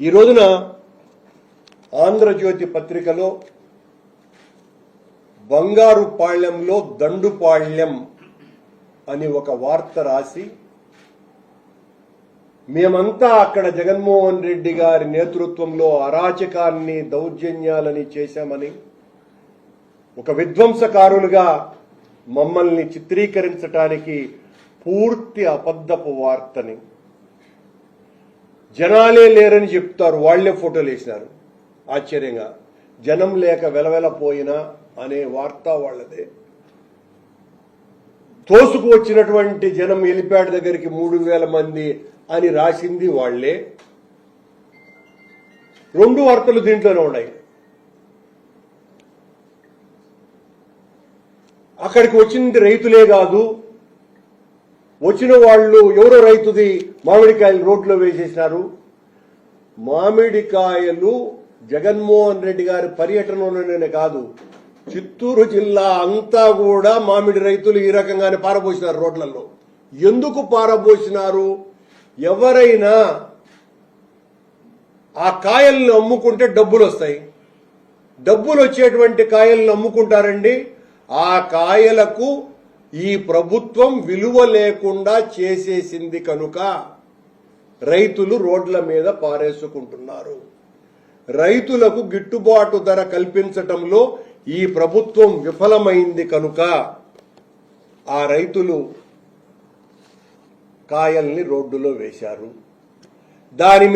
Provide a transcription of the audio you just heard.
ఈ రోజున ఆంధ్రజ్యోతి పత్రికలో బంగారు పాళ్యంలో దండుపాళ్యం అని ఒక వార్త రాసి మేమంతా అక్కడ జగన్మోహన్ రెడ్డి గారి నేతృత్వంలో అరాచకాన్ని దౌర్జన్యాలని చేశామని ఒక విధ్వంసకారులుగా మమ్మల్ని చిత్రీకరించటానికి పూర్తి అబద్ధపు వార్తని జనాలే లేరని చెప్తారు. వాళ్ళే ఫోటోలు వేసినారు. ఆశ్చర్యంగా. జనం లేక వెలవెలపోయినా అనే వార్త వాళ్ళదే. తోసుకు వచ్చినటువంటి జనం ఎలిపాడు దగ్గరికి మూడు వేల మంది అని రాసింది వాళ్ళే రెండు వార్తలు దీంట్లోనే ఉన్నాయి. అక్కడికి వచ్చింది రైతులే కాదు వచ్చిన వాళ్ళు ఎవరో రైతుది మామిడికాయలు రోడ్లో వేసేసినారు. మామిడికాయలు జగన్మోహన్ రెడ్డి గారి పర్యటనలోనే కాదు చిత్తూరు జిల్లా అంతా కూడా మామిడి రైతులు ఈ రకంగానే పారబోసినారు రోడ్లలో. ఎందుకు పారబోసినారు? ఎవరైనా ఆ కాయల్ని అమ్ముకుంటే డబ్బులు వస్తాయి. డబ్బులు వచ్చేటువంటి కాయలను అమ్ముకుంటారండి. ఆ కాయలకు ఈ ప్రభుత్వం విలువ లేకుండా చేసేసింది కనుక రైతులు రోడ్ల మీద పారేసుకుంటున్నారు. రైతులకు గిట్టుబాటు ధర కల్పించటంలో ఈ ప్రభుత్వం విఫలమైంది కనుక ఆ రైతులు కాయల్ని రోడ్డులో వేశారు. దాని